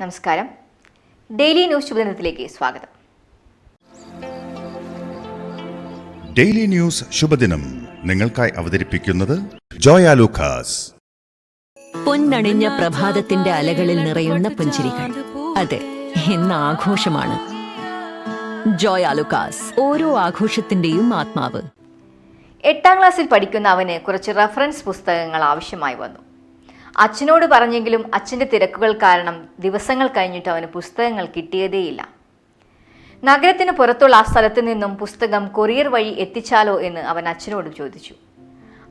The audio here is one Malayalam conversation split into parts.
നമസ്കാരം. ഡെയിലി ന്യൂസ് ശുഭദിനത്തിലേക്ക് സ്വാഗതം. ഡെയിലി ന്യൂസ് ശുഭദിനം നിങ്ങൾക്കായി അവതരിപ്പിക്കുന്നത് ജോയ ലൂക്കാസ്. പൊന്നണിഞ്ഞ പ്രഭാതത്തിന്റെ അലകളിൽ നിറയുന്ന പുഞ്ചിരികൾ. അതെ ഇന്ന് ആഘോഷമാണ്. ജോയ് ഓരോ ആഘോഷത്തിന്റെയും ആത്മാവ്. എട്ടാം ക്ലാസ്സിൽ പഠിക്കുന്ന അവന് കുറച്ച് റഫറൻസ് പുസ്തകങ്ങൾ ആവശ്യമായി വന്നു. അച്ഛനോട് പറഞ്ഞെങ്കിലും അച്ഛന്റെ തിരക്കുകൾ കാരണം ദിവസങ്ങൾ കഴിഞ്ഞിട്ട് അവന് പുസ്തകങ്ങൾ കിട്ടിയതേയില്ല. നഗരത്തിന് പുറത്തുള്ള ആ സ്ഥലത്ത് നിന്നും പുസ്തകം കൊറിയർ വഴി എത്തിച്ചാലോ എന്ന് അവൻ അച്ഛനോട് ചോദിച്ചു.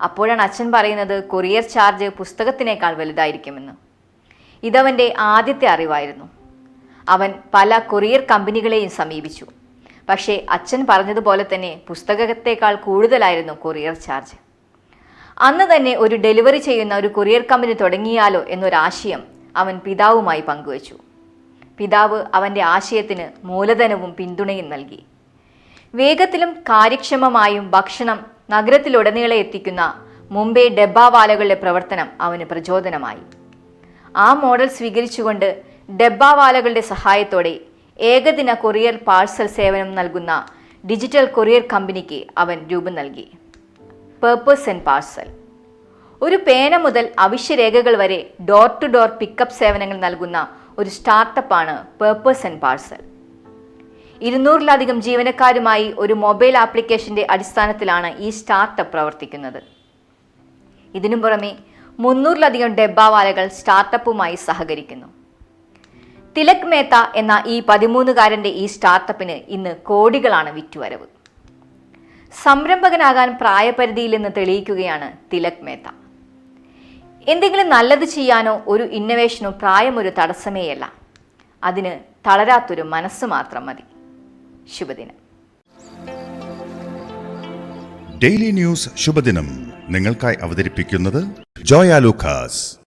അപ്പോഴാണ് അച്ഛൻ പറയുന്നത് കൊറിയർ ചാർജ് പുസ്തകത്തിനേക്കാൾ വലുതായിരിക്കുമെന്ന്. ഇതവന്റെ ആദ്യത്തെ അറിവായിരുന്നു. അവൻ പല കൊറിയർ കമ്പനികളെയും സമീപിച്ചു. പക്ഷേ അച്ഛൻ പറഞ്ഞതുപോലെ തന്നെ പുസ്തകത്തേക്കാൾ കൂടുതലായിരുന്നു കൊറിയർ ചാർജ്. അന്ന് തന്നെ ഒരു ഡെലിവറി ചെയ്യുന്ന ഒരു കൊറിയർ കമ്പനി തുടങ്ങിയാലോ എന്നൊരാശയം അവൻ പിതാവുമായി പങ്കുവച്ചു. പിതാവ് അവന്റെ ആശയത്തിന് മൂലധനവും പിന്തുണയും നൽകി. വേഗത്തിലും കാര്യക്ഷമമായും ഭക്ഷണം നഗരത്തിലുടനീളം എത്തിക്കുന്ന മുംബൈ ഡബ്ബാവാലകളുടെ പ്രവർത്തനം അവന് പ്രചോദനമായി. ആ മോഡൽ സ്വീകരിച്ചുകൊണ്ട് ഡബ്ബാവാലകളുടെ സഹായത്തോടെ ഏകദിന കൊറിയർ പാഴ്സൽ സേവനം നൽകുന്ന ഡിജിറ്റൽ കൊറിയർ കമ്പനിക്ക് അവൻ രൂപം നൽകി. പേർപ്പസ് ആൻഡ് പാഴ്സൽ ഒരു പേന മുതൽ അവശ്യരേഖകൾ വരെ ഡോർ ടു ഡോർ പിക്കപ്പ് സേവനങ്ങൾ നൽകുന്ന ഒരു സ്റ്റാർട്ടപ്പാണ് പേർപ്പസ് ആൻഡ് പാഴ്സൽ ഇരുന്നൂറിലധികം ജീവനക്കാരുമായി ഒരു മൊബൈൽ ആപ്ലിക്കേഷന്റെ അടിസ്ഥാനത്തിലാണ് ഈ സ്റ്റാർട്ടപ്പ് പ്രവർത്തിക്കുന്നത്. ഇതിനു പുറമെ മുന്നൂറിലധികം ഡെബ്ബാവാലകൾ സ്റ്റാർട്ടപ്പുമായി സഹകരിക്കുന്നു. തിലക് മേത്ത എന്ന ഈ പതിമൂന്നുകാരന്റെ ഈ സ്റ്റാർട്ടപ്പിന് ഇന്ന് കോടികളാണ് വിറ്റുവരവ്. സംരംഭകനാകാൻ പ്രായപരിധിയില്ലെന്ന് തെളിയിക്കുകയാണ് തിലക് മേത്ത. എന്തെങ്കിലും നല്ലത് ചെയ്യാനോ ഒരു ഇന്നവേഷനോ പ്രായമൊരു തടസ്സമേയല്ല. അതിന് തളരാത്തൊരു മനസ്സ് മാത്രം മതി. ശുഭദിനം. ഡെയിലി ന്യൂസ് ശുഭദിനം. നിങ്ങൾക്കായി അവതരിപ്പിക്കുന്നത് ജോയ ലൂക്കാസ്.